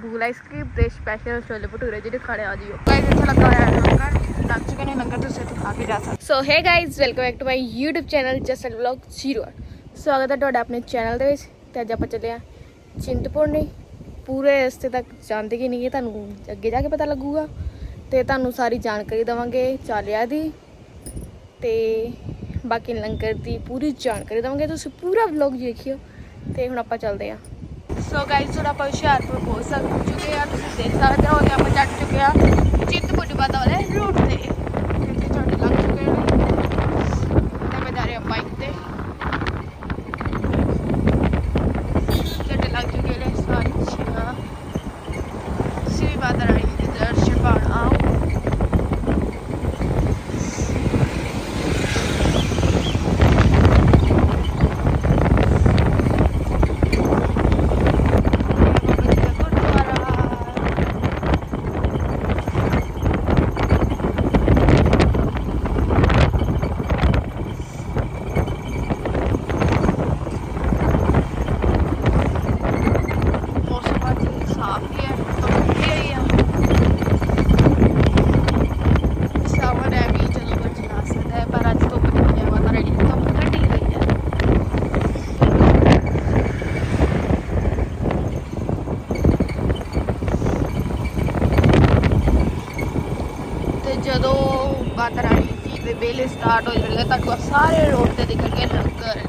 ਬੂਲ ice cream ਤੇ special chole bhature ਜਿਹੜੇ ਖਾਣੇ ਆ ਜਿਓ। ਗਾਇਸ ਇੱਥੇ ਲੱਗਾ ਹੋਇਆ ਹੈ? ਲੰਗਰ? ਲੱਗ ਚੁੱਕੇ ਨੇ ਲੰਗਰ ਤੁਸੀਂ ਇੱਥੇ ਖਾ ਕੇ ਜਾ ਸਕਦੇ। So hey guys welcome back to my YouTube channel just vlog 0 ਸਵਾਗਤ ਹੈ ਤੁਹਾਡਾ ਆਪਣੇ ਚੈਨਲ ਦੇ ਵਿੱਚ। ਤੇ ਅੱਜ ਆਪਾਂ ਚੱਲੇ ਆ ਚਿੰਤਪੁਰਨੀ। ਪੂਰੇ ਰਸਤੇ ਤੱਕ ਜਾਂਦੇ ਕਿ ਨਹੀਂ ਇਹ ਤੁਹਾਨੂੰ ਅੱਗੇ ਜਾ ਕੇ ਪਤਾ ਲੱਗੂਗਾ। ਤੇ ਤੁਹਾਨੂੰ ਸਾਰੀ ਜਾਣਕਾਰੀ ਦਵਾਂਗੇ ਚਾਲਿਆ ਦੀ। ਤੇ ਬਾਕੀ ਲੰਗਰ ਦੀ ਪੂਰੀ ਜਾਣਕਾਰੀ ਦਵਾਂਗੇ। ਤੁਸੀਂ ਪੂਰਾ ਵਲੌਗ ਦੇਖਿਓ। ਤੇ ਹੁਣ ਆਪਾਂ ਚੱਲਦੇ ਆ ਸੋ ਗਾਇਸ ਹੁਣ ਆਪਾਂ ਹੁਸ਼ਿਆਰਪੁਰ ਪਹੁੰਚ ਸਕ, ਚੁੱਕੇ ਆ ਤੁਸੀਂ ਦੇਖ ਸਕਦੇ ਹੋ ਕਿ ਆਪਾਂ ਚੱਟ ਚੁੱਕੇ ਆ ਚਿੰਤਪੁਰਨੀ ਮਾਤਾ ਵਾਲੇ ਰੂਟ ਤੇ ਇੱਥੇ ਝੰਡੇ ਲੱਗ ਚੁੱਕੇ ਨੇ ਤੇ ਮੈਂ ਜਾ ਰਿਹਾ ਬਾਈਕ ਤੇ ਝੰਡੇ ਲੱਗ ਚੁੱਕੇ ਨੇ ਸਾਰੀ ਚੀਜ਼ਾਂ ਸ੍ਰੀ ਮਾਤਾ ਰਾਣੀ ਦੇ ਦਰਸ਼ਨ ਪਾਉਣ ਆਓ ਮੌਸਮ ਅੱਜ ਸਾਫ਼ ਹੀ ਹੈ ਧੁੱਪ ਹੀ ਹੈ ਸਾਵਣ ਹੈ ਵੀ ਜਦੋਂ ਕੁਝ ਨਾ ਸਕਦਾ ਹੈ ਪਰ ਅੱਜ ਧੁੱਪ ਨਹੀਂ ਹੈ ਮਾਤਾ ਰਾਣੀ ਦੀ ਧੁੱਪ ਘਟੀ ਹੋਈ ਹੈ ਤੇ ਜਦੋਂ ਮਾਤਾ ਰਾਣੀ ਜੀ ਦੇ ਵੇਲੇ ਸਟਾਰਟ ਹੋ ਜਾਣਗੇ ਤੁਹਾਨੂੰ ਸਾਰੇ ਰੋਡ ਤੇ ਦਿਖਣਗੇ ਲੰਗਰ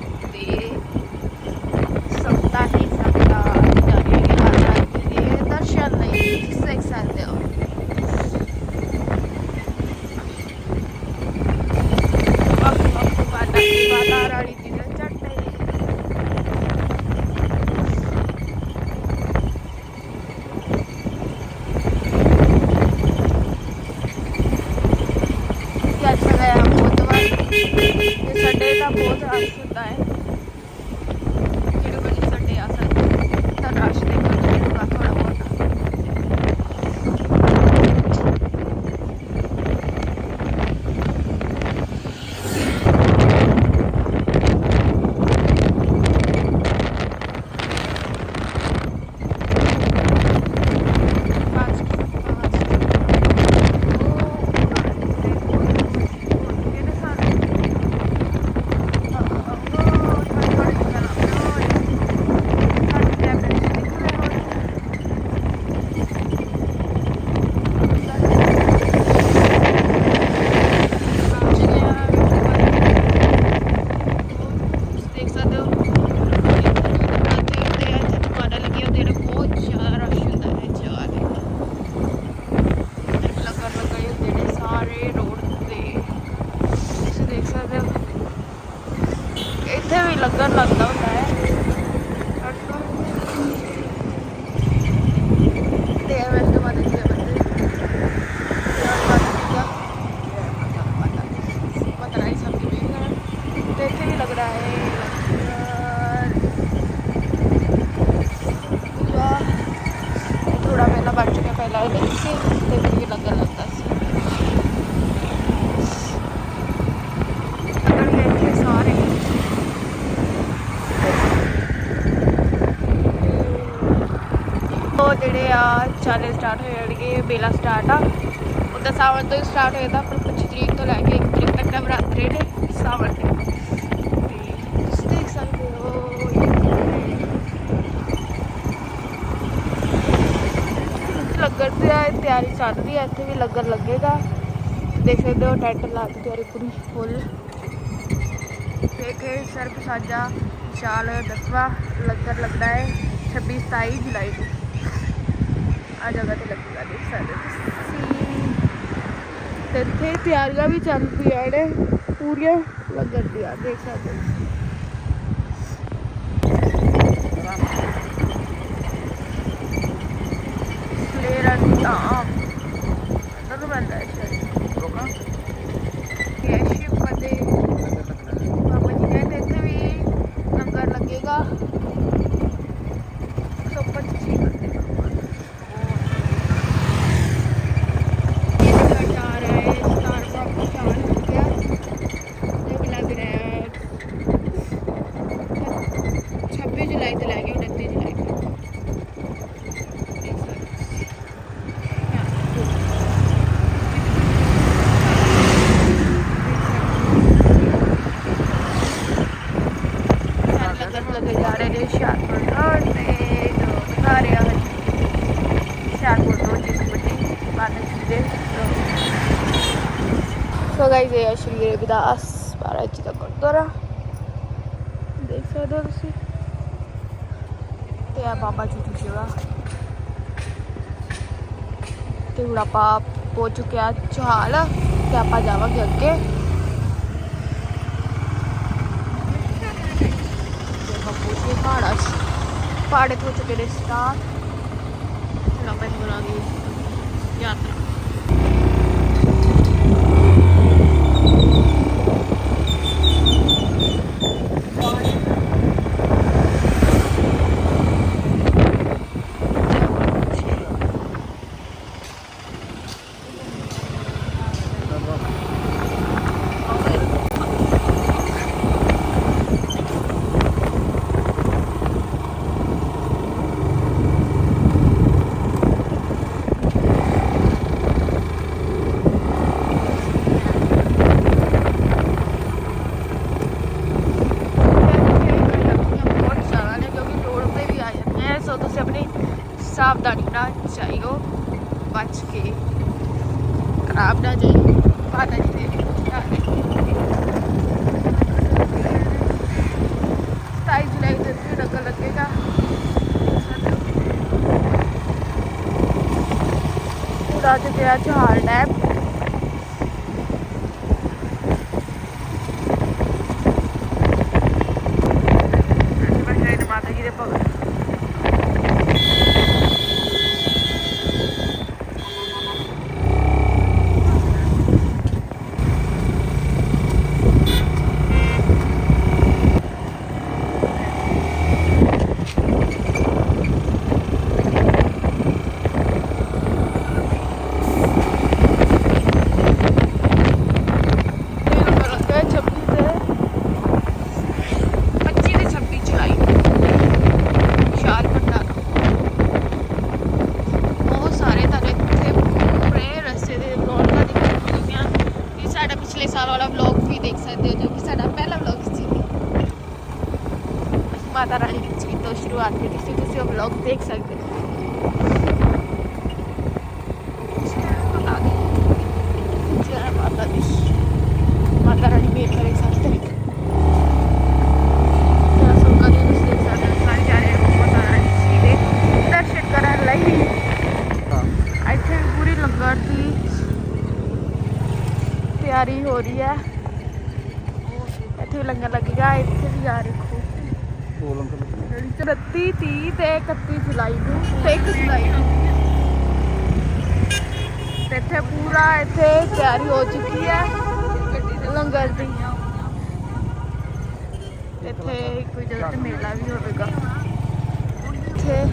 ਜਿਹੜੇ ਆ ਚਾਲੇ ਸਟਾਰਟ ਹੋ ਜਾਣਗੇ ਬੇਲਾ ਸਟਾਰਟ ਆ। ਉਹਦਾ ਸਾਵਣ ਤੋਂ ਸਟਾਰਟ ਹੋਇਆ ਤਾਂ ਪਰ 25 ਤਰੀਕ ਤੋਂ ਲੈ ਕੇ 1 ਤਰੀਕ ਤੱਕ ਨਵਰਾਤਰੇ ਨੇ, ਸਾਵਣ ਦੇ। ਤੇ ਤੁਸੀਂ ਦੇਖ ਸਕਦੇ ਹੋ। ਲੰਗਰ ਦੀ ਆ ਤਿਆਰੀ ਚੱਲ ਰਹੀ ਹੈ ਇੱਥੇ ਵੀ ਲੰਗਰ ਲੱਗੇਗਾ। ਦੇਖ ਸਕਦੇ ਹੋ, ਟੈਂਟ ਲਾ ਕੇ ਤਿਆਰੀ ਪੂਰੀ ਫੁੱਲ। ਦੇਖ ਸਰਪ ਸਾਜਾ ਚਾਲ ਦਸਵਾ ਲੰਗਰ ਲੱਗਦਾ ਹੈ 26 27 ਜੁਲਾਈ ਨੂੰ। ਆ ਜਗ੍ਹਾ ਤੇ ਲੱਗੇਗਾ ਦੇਖ ਸਕਦੇ ਹੋ ਤੁਸੀਂ। ਤੇ ਇੱਥੇ ਤਿਆਰੀਆਂ ਵੀ ਚੱਲ ਪਈਆਂ ਨੇ ਪੂਰੀਆਂ ਲੰਗਰ ਦੀਆਂ ਦੇਖ ਸਕਦੇ ਹੋ। ਫਲੇਰ ਤਾਂ ਤਦੋਂ ਬੰਦਾ ਹੈ 10 12 ਇੰਚ ਦਾ ਗੁਰਦੁਆਰਾ ਦੇਖ ਸਕਦੇ ਹੋ ਤੁਸੀਂ ਤੇ ਆ ਬਾਬਾ ਜੀ ਦੀ ਜਗ੍ਹਾ ਤੇ ਹੁਣ ਆਪਾਂ ਪਹੁੰਚ ਚੁੱਕਿਆ ਚਾਹਲ ਤੇ ਆਪਾਂ ਜਾਵਾਂਗੇ ਅੱਗੇ ਪਹੁੰਚੇ ਪਹਾੜਾ ਪਹਾੜੇ ਤੋਂ ਚੁੱਕੇ ਦੇ ਸਟਾਰ ਲੰਬੇ ਹੋਣਾਂਗੇ ਯਾਤਰਾ ਆਪਣੀ ਸਾਵਧਾਨੀ ਨਾਲ ਜਾਇਓ ਬਚ ਕੇ ਖਰਾਬ ਨਾ ਜਾਇਓ ਮਾਤਾ ਜੀ ਦੇ ਸਤਾਈ ਜੁਲਾਈ ਦੇ ਵੀ ਲੱਗਾ ਲੱਗੇਗਾ। ਪੂਰਾ ਜਿਹੜਾ ਤੇਰਾ ਡੈਮ ਬੈਠੇ ਨੇ ਮਾਤਾ ਜੀ ਦੇ ਭਗਤ ਇਹ ਨੰਬਰ ਲੱਗਾ ਹੈ 26 ਤੇ 25 ਤੇ 26 ਜੁਲਾਈ ਵਿਸ਼ਾਲ ਭੰਡਾਰਾ ਬਹੁਤ ਸਾਰੇ ਤੁਹਾਡੇ ਇੱਥੇ ਪੂਰੇ ਰਸਤੇ ਦੇ ਰੌਣਕਾਂ ਦਿਖਣਗੀਆਂ ਇਹ ਸਾਡਾ ਵਾਲਾ ਵਲੌਗ ਵੀ ਦੇਖ ਸਕਦੇ ਹੋ ਜੋ ਕਿ ਸਾਡਾ ਪਹਿਲਾ ਵਲੌਗ ਸੀ ਮਾਤਾ ਰਾਣੀ ਜੀ ਤੋਂ ਸ਼ੁਰੂਆਤ ਕੀਤੀ ਸੀ ਤੁਸੀਂ ਉਹ ਵਲੌਗ ਦੇਖ ਸਕਦੇ ਹੋ ਬਤਾ ਦੇ ਜੈ ਮਾਤਾ ਦੀ ਮਾਤਾ ਰਾਣੀ ਮੇਰ ਕਰੇ ਸਭ ਤੇ ਜੈ ਸੁਲਕਾ ਜੀ ਨੂੰ ਦੇਖ ਸਕਦੇ ਹੋ ਸਾਰੇ ਜਾ ਰਹੇ ਹੋ ਮਾਤਾ ਰਾਣੀ ਜੀ ਦੇ ਦਰਸ਼ਨ ਕਰਨ ਲਈ ਇੱਥੇ ਵੀ ਪੂਰੀ ਲੰਗਰ ਦੀ ਤਿਆਰੀ ਹੋ ਰਹੀ ਹੈ ਇੱਥੇ ਵੀ ਲੰਗਰ ਲੱਗੇਗਾ ਇੱਥੇ ਵੀ ਆ ਦੇਖੋ। 29 30 ਤੇ 31 ਜੁਲਾਈ ਨੂੰ ਤੇ 1 ਜੁਲਾਈ ਨੂੰ। ਤੇ ਇੱਥੇ ਪੂਰਾ ਇੱਥੇ ਤਿਆਰੀ ਹੋ ਚੁੱਕੀ ਹੈ ਲੰਗਰ ਦੀ। ਤੇ ਇੱਥੇ ਕੋਈ ਜਗ੍ਹਾ ਤੇ ਮੇਲਾ ਵੀ ਹੋਵੇਗਾ। ਇੱਥੇ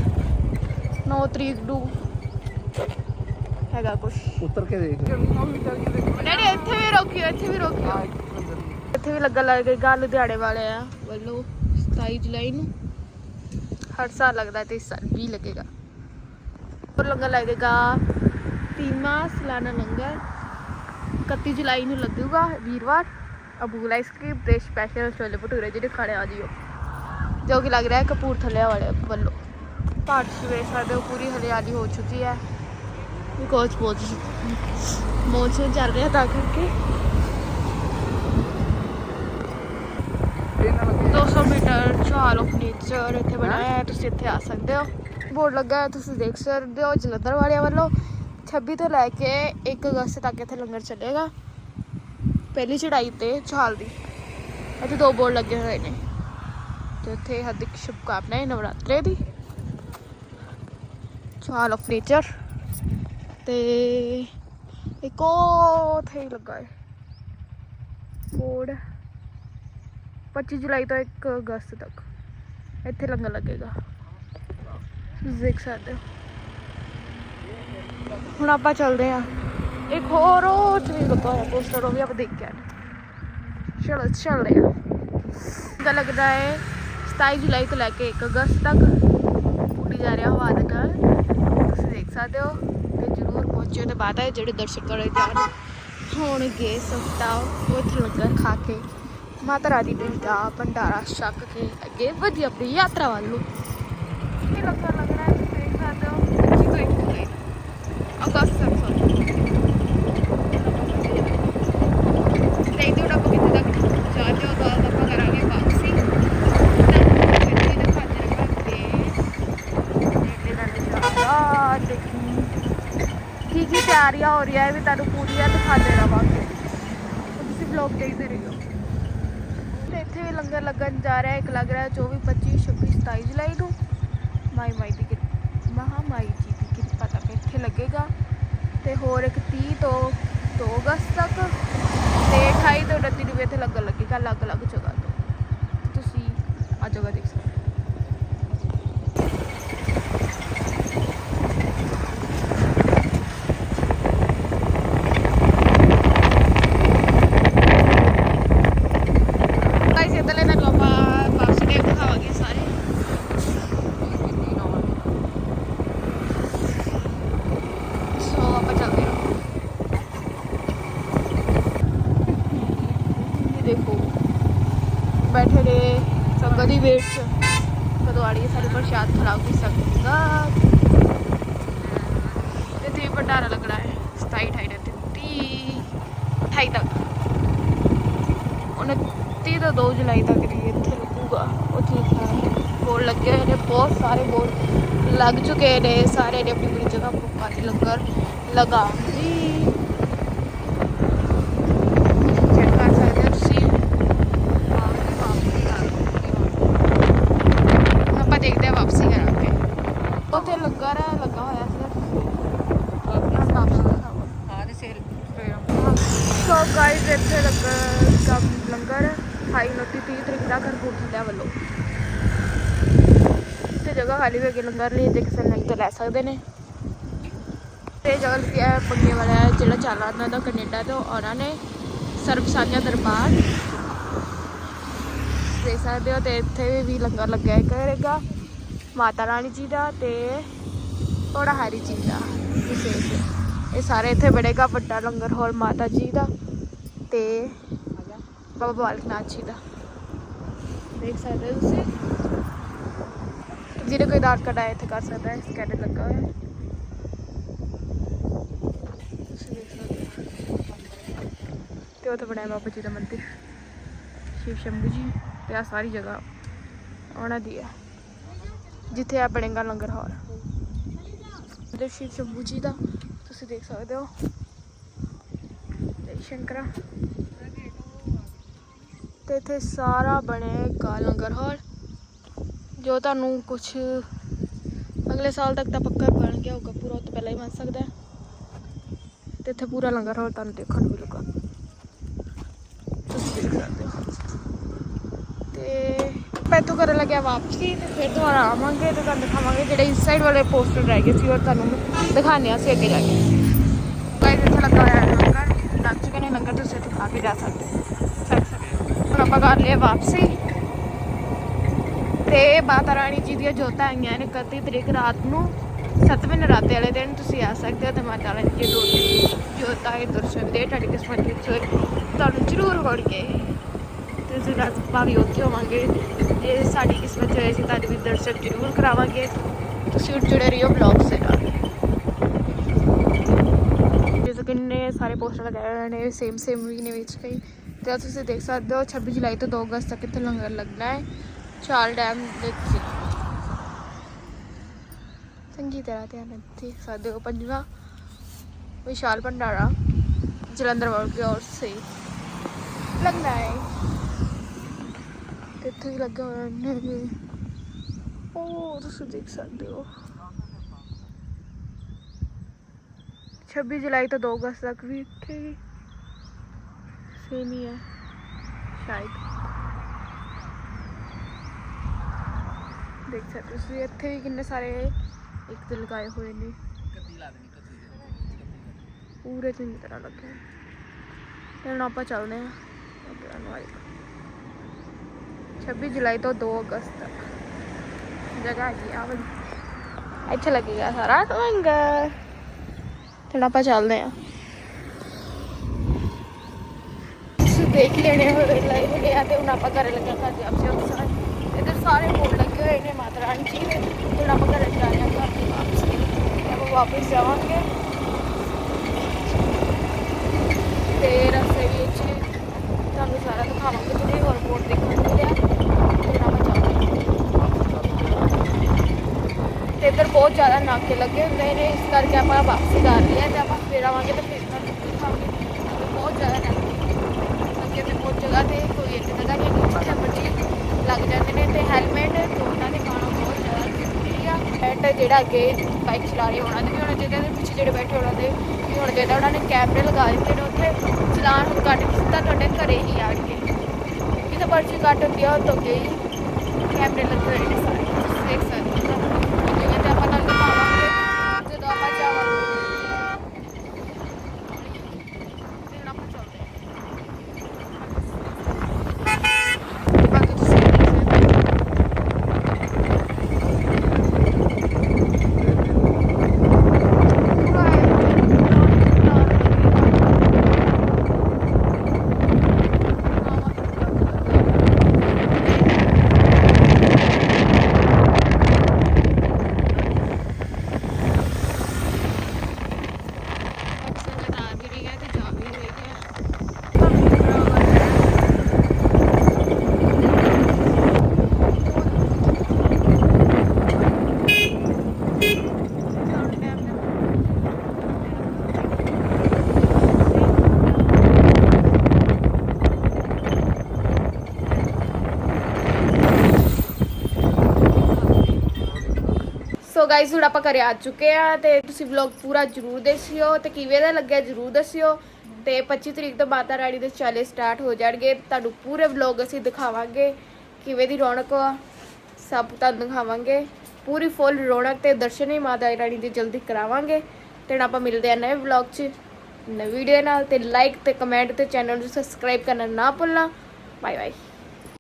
9 ਤਰੀਕ ਨੂੰ ਹੈਗਾ ਕੁਛ। ਉਤਰ ਕੇ ਦੇਖ ਨਹੀਂ ਨਹੀਂ ਇੱਥੇ ਵੀ ਰੋਕਿਓ ਇੱਥੇ ਵੀ ਰੋਕਿਓ। ਇੱਥੇ ਵੀ ਲੱਗਾ ਲੱਗੇਗਾ ਲੁਧਿਆਣੇ ਵਾਲਿਆਂ ਵੱਲੋਂ 27 ਜੁਲਾਈ ਨੂੰ ਹਰ ਸਾਲ ਲੱਗਦਾ ਤੇ ਇਸ ਸਾਲ ਵੀ ਲੱਗੇਗਾ। ਪਰ ਲੰਗਰ ਲੱਗੇਗਾ ਤੀਮਾ ਸਾਲਾਨਾ ਲੰਗਰ। 31 ਜੁਲਾਈ ਨੂੰ ਲੱਗੂਗਾ ਵੀਰਵਾਰ। ਅਬੂਲ ਆਈਸਕ੍ਰੀਮ ਤੇ ਸਪੈਸ਼ਲ ਛੋਲੇ ਭਟੂਰੇ ਜਿਹੜੇ ਖਾਣੇ ਆ ਜਿਓ। ਜੋ ਕਿ ਲੱਗ ਰਿਹਾ ਹੈ ਕਪੂਰਥਲੇ ਵਾਲੇ ਵੱਲੋਂ। ਪਹਾੜ ਚ ਵੇਖ ਸਕਦੇ ਪੂਰੀ ਹਰਿਆਲੀ ਹੋ ਚੁੱਕੀ ਹੈ। ਬਿਕੋਜ਼ ਮੌਨਸੂਨ ਚੱਲ ਰਿਹਾ ਤਾਂ ਕਰਕੇ। 200 ਮੀਟਰ ਚਾਲ ਆਫ ਨੇਚਰ ਇੱਥੇ ਬਣਾਇਆ ਹੈ? ਤੁਸੀਂ ਇੱਥੇ ਆ ਸਕਦੇ ਹੋ। ਬੋਰਡ ਲੱਗਾ ਹੈ ਤੁਸੀਂ ਦੇਖ ਸਕਦੇ ਹੋ ਜਲੰਧਰ ਵਾਲਿਆਂ ਵੱਲੋਂ। 26 ਤੋਂ ਲੈ ਕੇ 1 ਅਗਸਤ ਤੱਕ ਇੱਥੇ ਲੰਗਰ ਚੱਲੇਗਾ। ਪਹਿਲੀ ਚੜਾਈ ਤੇ ਚਾਲ ਦੀ। ਇੱਥੇ ਦੋ ਬੋਰਡ ਲੱਗੇ ਹੋਏ ਨੇ। ਤੇ ਉੱਥੇ ਹਾਰਦਿਕ ਸ਼ੁਭਕਾਮਨਾਵਾਂ ਨਵਰਾਤਰੇ ਦੀ। ਚਾਲ ਆਫ ਨੇਚਰ ਤੇ ਇੱਕ ਉਹ ਹੀ ਲੱਗਾ ਹੈ ਬੋਰਡ। 25 ਜੁਲਾਈ ਤੋਂ 1 ਅਗਸਤ ਤੱਕ ਇੱਥੇ ਲੰਗਰ ਲੱਗੇਗਾ ਤੁਸੀਂ ਦੇਖ ਸਕਦੇ ਹੋ ਹੁਣ ਆਪਾਂ ਚੱਲਦੇ ਆ ਇੱਕ ਹੋਰ ਉਹ ਚ ਵੀ ਲੱਗਾ ਹੋਇਆ ਪੋਸਟਰ ਉਹ ਵੀ ਆਪਾਂ ਦੇਖ ਕੇ ਆਏ ਚਲੋ ਚੱਲਦੇ ਆ ਦਾ ਲੱਗਦਾ ਹੈ 27 ਜੁਲਾਈ ਤੋਂ ਲੈ ਕੇ 1 ਅਗਸਤ ਤੱਕ ਉੱਡੀ ਜਾ ਰਿਹਾ ਹਵਾ ਦੇ ਨਾਲ ਤੁਸੀਂ ਦੇਖ ਸਕਦੇ ਹੋ ਤੇ ਜ਼ਰੂਰ ਪਹੁੰਚਿਓ ਤੇ ਬਾਅਦ ਹੈ ਜਿਹੜੇ ਦਰਸ਼ਕ ਕਰਨ ਜਾਣ ਹੋਣਗੇ ਸਸਤਾ ਉਹ ਇੱਥੇ ਲੰਗਰ ਖਾ ਕੇ ਮਾਤਾ ਰਾਣੀ ਦੇ ਦਾ ਭੰਡਾਰਾ ਛਕ ਕੇ ਅੱਗੇ ਵਧੀ ਆਪਣੀ ਯਾਤਰਾ ਵੱਲ ਨੂੰ। ਇਹ ਲੱਗਾ ਲੱਗ ਰਿਹਾ ਹੈ ਦੇਖ ਸਕਦੇ ਹੋ? ਤੋਂ ਇੱਕ ਗਏ ਅਗਸਤ ਤੱਕ ਸੋਰੀ ਦੇਖਦੇ ਹਾਂ ਆਪਾਂ ਕਿੱਥੇ ਤੱਕ ਜਾ ਕੇ ਉਹ ਤੋਂ ਆਪਾਂ ਕਰਾਂਗੇ ਵਾਪਸੀ। ਦੇਖੀ। ਕੀ ਕੀ ਤਿਆਰੀਆਂ ਹੋ ਰਹੀਆਂ ਇਹ ਵੀ ਤੁਹਾਨੂੰ ਪੂਰੀਆਂ ਦਿਖਾਉਂਦੇ ਰਵਾਂਗੇ। ਤਾਂ ਤੁਸੀਂ ਵਲੌਗ ਦੇਖਦੇ ਵੀ ਲੰਗਰ ਲੱਗਣ ਜਾ ਰਿਹਾ, ਇੱਕ ਲੱਗ ਰਿਹਾ 24 25 26 27 ਜੁਲਾਈ ਨੂੰ। ਮਾਈ ਮਾਈ ਦੀ ਕਿਰ- ਮਹਾ ਮਾਈ ਜੀ ਦੀ ਕਿਰਪਾ ਤੱਕ ਇੱਥੇ ਲੱਗੇਗਾ। ਤੇ ਹੋਰ ਇੱਕ 30 ਤੋਂ 2 ਅਗਸਤ ਤੱਕ, ਤੇ 28 ਤੋਂ 29 ਨੂੰ ਇੱਥੇ ਲੱਗਣ ਲੱਗੇਗਾ, ਅਲੱਗ-ਅਲੱਗ ਜਗ੍ਹਾ ਤੋਂ। ਤੁਸੀਂ ਆ ਜਗ੍ਹਾ ਦੇਖ ਸਕਦੇ ਹੋ ਗਾਇਸ ਇੱਧਰ ਲੈ ਨਾ ਆਪਾਂ ਬਾਕਸ ਦੇ ਦਿਖਾਵਾਂਗੇ ਸਾਰੇ ਸੋ ਆਪਾਂ ਚੱਲਦੇ ਹਾਂ ਇਹ ਦੇਖੋ ਬੈਠੇ ਨੇ ਸੰਗਤ ਦੀ ਵੇਟ ਚ। ਕਦੋਂ ਆੜੀ ਸਾਡੇ ਪ੍ਰਸ਼ਾਦ ਖਰਾਬ ਦੀ ਸੰਗਤ ਤੇ ਤੇ ਭੰਡਾਰਾ ਲੱਗਣਾ ਹੈ 27 28 ਤੇ 30 28 ਤੱਕ। 29 ਤੋਂ 2 ਜੁਲਾਈ ਤੱਕ ਦੀ ਇੱਥੇ ਲੱਗੂਗਾ। ਉੱਥੇ ਠੀਕ ਬੋਰਡ ਲੱਗੇ ਹੋਏ ਨੇ, ਬਹੁਤ ਸਾਰੇ ਬੋਰਡ ਲੱਗ ਚੁੱਕੇ ਨੇ। ਸਾਰੇ ਨੇ ਆਪਣੀ ਆਪਣੀ ਜਗ੍ਹਾ ਭੁੱਖਾ ਦੀ ਲੰਗਰ ਲਗਾ ਜੀ ਚੈੱਕ ਕਰ ਸਕਦੇ ਹੋ ਤੁਸੀਂ ਹੁਣ ਆਪਾਂ ਦੇਖਦੇ ਹਾਂ ਵਾਪਸੀ ਕਰਾਂਗੇ ਉੱਥੇ ਲੰਗਰ ਹੈ ਲੱਗਾ ਹੋਇਆ ਸੀ ਵਾਪਸੀ ਦਿਖਾਵਾਂਗੇ ਸੋ ਗਾਇਸ ਇੱਥੇ ਲੰਗਰ ਕੰਮ ਲੰਗਰ 28 29 30 ਤਰੀਕ ਦਾ ਕਪੂਰਥਲਾ ਵੱਲੋਂ। ਤੇ ਜਗ੍ਹਾ ਖਾਲੀ ਹੋ ਗਈ ਲੰਗਰ ਲਈ ਤੇ ਕਿਸੇ ਨੇ ਤੋਂ ਲੈ ਸਕਦੇ ਨੇ। ਤੇ ਜਗ੍ਹਾ ਲਿਖਿਆ ਹੈ ਪੰਗੇ ਵਾਲਾ ਜਿਹੜਾ ਚਾਲਾ ਉਹਨਾਂ ਦਾ ਕੈਨੇਡਾ ਤੋਂ, ਉਹਨਾਂ ਨੇ ਸਰਬ ਦਰਬਾਰ ਦੇਖ ਸਕਦੇ ਹੋ ਤੇ ਇੱਥੇ ਵੀ ਲੰਗਰ ਲੱਗਿਆ ਕਰੇਗਾ ਮਾਤਾ ਰਾਣੀ ਜੀ ਦਾ ਤੇ ਥੋੜਾ ਹਰੀ ਜੀ ਦਾ ਵਿਸ਼ੇਸ਼। ਇਹ ਸਾਰੇ ਇੱਥੇ ਬੜੇਗਾ ਵੱਡਾ ਲੰਗਰ ਹਾਲ ਮਾਤਾ ਜੀ ਦਾ ਤੇ ਬਾਬਾ ਬਾਲਕ ਨਾਥ ਜੀ ਦਾ। ਦੇਖ ਸਕਦੇ ਹੋ ਤੁਸੀਂ। ਜਿਹਨੇ ਕੋਈ ਦਾਤ ਕਢਾਇਆ ਇੱਥੇ ਕਰ ਸਕਦਾ ਹੈ, ਸਕੈਨਰ ਲੱਗਾ ਹੋਇਆ। ਤੁਸੀਂ ਦੇਖ ਸਕਦੇ ਹੋ। ਤੇ ਉੱਥੇ ਬਣਾਇਆ ਬਾਬਾ ਜੀ ਦਾ ਮੰਦਿਰ। ਸ਼ਿਵ ਸ਼ੰਭੂ ਜੀ ਤੇ ਆ ਸਾਰੀ ਜਗ੍ਹਾ ਉਹਨਾਂ ਦੀ ਹੈ ਜਿੱਥੇ ਆ ਬਣੇਗਾ ਲੰਗਰ ਹਾਲ। ਮੰਦਿਰ ਸ਼ਿਵ ਸ਼ੰਭੂ ਜੀ ਦਾ ਤੁਸੀਂ ਦੇਖ ਸਕਦੇ ਹੋ। ਜੈ ਸ਼ੰਕਰਾ। ਤੇ ਇੱਥੇ ਸਾਰਾ ਬਣੇਗਾ ਲੰਗਰ ਹਾਲ। ਜੋ ਤੁਹਾਨੂੰ ਕੁਝ ਅਗਲੇ ਸਾਲ ਤੱਕ ਤਾਂ ਪੱਕਾ ਬਣ ਗਿਆ ਹੋਊਗਾ ਪੂਰਾ, ਉਹ ਤੋਂ ਪਹਿਲਾਂ ਹੀ ਬਣ ਸਕਦਾ ਹੈ। ਤੇ ਇੱਥੇ ਪੂਰਾ ਲੰਗਰ ਹਾਲ ਤੁਹਾਨੂੰ ਦੇਖਣ ਨੂੰ ਮਿਲੂਗਾ। ਤੁਸੀਂ ਦੇਖ ਸਕਦੇ ਹੋ। ਤੇ ਆਪਾਂ ਇੱਥੋਂ ਕਰਨ ਲੱਗਿਆ ਵਾਪਸੀ ਤੇ ਫਿਰ ਦੁਬਾਰਾ ਆਵਾਂਗੇ ਤੇ ਤੁਹਾਨੂੰ ਦਿਖਾਵਾਂਗੇ ਜਿਹੜੇ ਇਸ ਸਾਈਡ ਵਾਲੇ ਪੋਸਟਰ ਰਹਿ ਗਏ ਸੀ ਔਰ ਤੁਹਾਨੂੰ ਦਿਖਾਣੇ ਆ ਸੀ ਅੱਗੇ ਜਾ ਕੇ। ਗਾਇਸ ਇੱਥੇ ਲੱਗਾ ਹੋਇਆ ਲੰਗਰ। ਲੱਗ ਚੁੱਕੇ ਨੇ ਲੰਗਰ, ਤੁਸੀਂ ਇੱਥੇ ਖਾ ਕੇ ਜਾ ਸਕਦੇ ਹੋ ਛਕ ਸਕਦੇ ਹੋ। ਹੁਣ ਆਪਾਂ ਕਰ ਲਿਆ ਵਾਪਸੀ। ਤੇ ਮਾਤਾ ਰਾਣੀ ਜੀ ਦੀਆਂ ਜੋਤਾਂ ਆਈਆਂ ਨੇ 31 ਤਰੀਕ ਰਾਤ ਨੂੰ। ਸੱਤਵੇਂ ਨਰਾਤੇ ਵਾਲੇ ਦਿਨ ਤੁਸੀਂ ਆ ਸਕਦੇ ਹੋ ਤੇ ਮਾਤਾ ਰਾਣੀ ਜੀ ਦੋ ਜੋਤਾਂ ਦੇ ਦਰਸ਼ਨ ਦੇ ਤੁਹਾਡੀ ਕਿਸਮਤ ਵਿੱਚ ਤੁਹਾਨੂੰ ਜ਼ਰੂਰ ਹੋਣਗੇ ਤੇ ਤੁਸੀਂ ਭਾਵੇਂ ਉੱਥੇ ਹੋਵਾਂਗੇ ਜੇ ਸਾਡੀ ਕਿਸਮਤ ਚ ਹੋਏ ਸੀ ਤੁਹਾਨੂੰ ਵੀ ਦਰਸ਼ਨ ਜ਼ਰੂਰ ਕਰਾਵਾਂਗੇ। ਤੁਸੀਂ ਉੱਡ ਜੁੜੇ ਰਹੀਓ ਬਲੌਗ ਦੇ ਨਾਲ। ਜਿਵੇਂ ਕਿੰਨੇ ਸਾਰੇ ਪੋਸਟਰ ਲਗਾਏ ਹੋਏ ਨੇ ਸੇਮ ਸੇਮ ਵੀ ਨੇ ਵਿੱਚ ਕਈ। ਤੇ ਤੁਸੀਂ ਦੇਖ ਸਕਦੇ ਹੋ 26 ਜੁਲਾਈ ਤੋਂ 2 ਅਗਸਤ ਤੱਕ ਇੱਥੇ ਲੰਗਰ ਲੱਗਣਾ ਹੈ। ਚਾਲ ਡੈਮ ਵਿੱਚ। ਚੰਗੀ ਤਰ੍ਹਾਂ ਧਿਆਨ ਨਾਲ ਦੇਖ ਸਕਦੇ ਹੋ, ਪੰਜਵਾਂ ਵਿਸ਼ਾਲ ਭੰਡਾਰਾ, ਜਲੰਧਰ ਵਾਲ ਕੀ ਔਰ ਸੇ ਲੱਗਣਾ ਹੈ। ਤੇ ਇੱਥੇ ਵੀ ਲੱਗਾ ਹੋਇਆ ਨੇ ਉਹ ਤੁਸੀਂ ਦੇਖ ਸਕਦੇ ਹੋ। 26 ਜੁਲਾਈ ਤੋਂ 2 ਅਗਸਤ ਤੱਕ ਵੀ ਇੱਥੇ ਸੇਮ ਹੀ ਹੈ। ਸ਼ਾਇਦ। ਦੇਖ ਸਕਦੇ ਤੁਸੀਂ ਇੱਥੇ ਵੀ ਕਿੰਨੇ ਸਾਰੇ ਇੱਕ ਤੇ ਲਗਾਏ ਹੋਏ ਨੇ। ਪੂਰੇ ਚੰਗੀ ਤਰ੍ਹਾਂ ਲੱਗੇ। ਤੇ ਹੁਣ ਆਪਾਂ ਚੱਲਦੇ ਹਾਂ। ਅੱਗੇ ਵੱਲ ਨੂੰ। 26 ਜੁਲਾਈ ਤੋਂ 2 ਅਗਸਤ ਤੱਕ। ਜਗ੍ਹਾ ਹੈਗੀ ਆ ਵਾਲੀ ਇੱਥੇ ਲੱਗੇਗਾ ਸਾਰਾ ਲੰਗਰ ਤੇ ਆਪਾਂ ਚੱਲਦੇ ਹਾਂ। ਦੇਖ ਲੈਣੇ ਹੋਏ ਲਏ ਆ ਤੇ ਹੁਣ ਆਪਾਂ ਘਰੇ ਲੱਗਿਆ ਘਰ ਦੇ ਆਪਸੇ ਅਫਸਰ ਇੱਧਰ ਸਾਰੇ ਬੋਰਡ ਲੱਗੇ ਹੋਏ ਨੇ, ਮਾਤਾ ਰਾਣੀ ਜੀ ਦੇ ਹੁਣ ਆਪਾਂ ਘਰੇ ਜਾ ਰਹੇ ਹਾਂ ਘਰ ਦੀ ਵਾਪਸ। ਆਪਾਂ ਵਾਪਸ ਜਾਵਾਂਗੇ। ਤੇ ਰਸਤੇ ਵਿੱਚ ਤੁਹਾਨੂੰ ਸਾਰਾ ਦਿਖਾਵਾਂਗੇ, ਤੁਸੀਂ ਹੋਰ ਬੋਰਡ ਦੇਖਣ ਨੂੰ ਆ ਤੇ ਹੁਣ ਤੇ ਇੱਧਰ ਬਹੁਤ ਜ਼ਿਆਦਾ ਨਾਕੇ ਲੱਗੇ ਹੁੰਦੇ ਨੇ, ਇਸ ਕਰਕੇ ਆਪਾਂ ਵਾਪਸੀ ਕਰ ਰਹੇ ਹਾਂ ਤੇ ਆਪਾਂ ਫੇਰ ਆਵਾਂਗੇ ਤੇ ਫਿਰ ਤੁਹਾਨੂੰ ਦਿਖਾਵਾਂਗੇ ਤੇ ਬਹੁਤ ਜ਼ਿਆਦਾ ਨਾਕੇ ਲੱਗੇ ਤੇ ਬਹੁਤ ਜਗ੍ਹਾ ਤੇ ਕੋਈ ਇੱਕ ਜਗ੍ਹਾ ਨਹੀਂ ਹੈਗੀ ਜਿੱਥੇ ਮਰਜ਼ੀ ਲੱਗ ਜਾਂਦੇ ਨੇ ਤੇ ਹੈਲਮਟ ਦੋਨਾਂ ਦੇ ਪਾਉਣਾ ਬਹੁਤ ਜ਼ਿਆਦਾ ਜ਼ਰੂਰੀ ਆ। ਹੈਟ ਜਿਹੜਾ ਅੱਗੇ ਬਾਈਕ ਚਲਾ ਰਹੇ ਉਹਨਾਂ ਦੇ ਵੀ ਹੋਣਾ ਚਾਹੀਦਾ ਤੇ ਪਿੱਛੇ ਜਿਹੜੇ ਬੈਠੇ ਉਹਨਾਂ ਦੇ ਵੀ ਹੋਣਾ ਚਾਹੀਦਾ। ਉਹਨਾਂ ਨੇ ਕੈਮਰੇ ਲਗਾ ਦਿੱਤੇ ਨੇ ਉੱਥੇ, ਚਲਾਨ ਕੱਟ ਕੇ ਸਿੱਧਾ ਤੁਹਾਡੇ ਘਰੇ ਹੀ ਆਣਗੇ ਜਿੱਥੇ ਪਰਚੀ ਕੱਟ ਹੁੰਦੀ ਆ, ਉਹ ਤੋਂ ਅੱਗੇ ਹੀ ਕੈਮਰੇ ਲੱਗੇ ਹੋਏ ਨੇ ਸਾਰੇ। ਦੇਖ ਸਕਦੇ ਹੋ ਜਗ੍ਹਾ ਤੇ ਆਪਾਂ ਤੁਹਾਨੂੰ ਦਿਖਾਵਾਂਗੇ ਜਦੋਂ ਆਪਾਂ ਜਾਵਾਂਗੇ ਤੇ ਹੁਣ ਆਪਾਂ ਚੱਲਦੇ ਹਾਂ ਬਾਕੀ ਤੁਸੀਂ ਦੇਖ ਸਕਦੇ ਹੋ ਸੋ ਗਾਇਸ ਹੁਣ ਆਪਾਂ ਘਰੇ ਆ ਚੁੱਕੇ ਆ ਤੇ ਤੁਸੀਂ ਵਲੌਗ ਪੂਰਾ ਜਰੂਰ ਦੇਖਿਓ ਤੇ ਕਿਵੇਂ ਦਾ ਲੱਗਿਆ ਜਰੂਰ ਦੱਸਿਓ। ਤੇ 25 ਤਰੀਕ ਤੋਂ ਮਾਤਾ ਰਾਣੀ ਦੇ ਚਾਲੇ ਸਟਾਰਟ ਹੋ ਜਾਣਗੇ। ਤੁਹਾਨੂੰ ਪੂਰੇ ਵਲੌਗ ਅਸੀਂ ਦਿਖਾਵਾਂਗੇ ਕਿਵੇਂ ਦੀ ਰੌਣਕ ਆ। ਸਭ ਤੁਹਾਨੂੰ ਦਿਖਾਵਾਂਗੇ। ਪੂਰੀ ਫੁੱਲ ਰੌਣਕ ਤੇ ਦਰਸ਼ਨ ਹੀ ਮਾਤਾ ਰਾਣੀ ਦੇ ਜਲਦੀ ਕਰਾਵਾਂਗੇ। ਤੇ ਹੁਣ ਆਪਾਂ ਮਿਲਦੇ ਆ ਨਵੇਂ ਵਲੌਗ 'ਚ। ਨਵੀਂ ਵੀਡੀਓ ਨਾਲ ਤੇ ਲਾਈਕ ਤੇ ਕਮੈਂਟ ਤੇ ਚੈਨਲ ਨੂੰ ਸਬਸਕ੍ਰਾਈਬ ਕਰਨਾ ਨਾ ਭੁੱਲਣਾ। Bye bye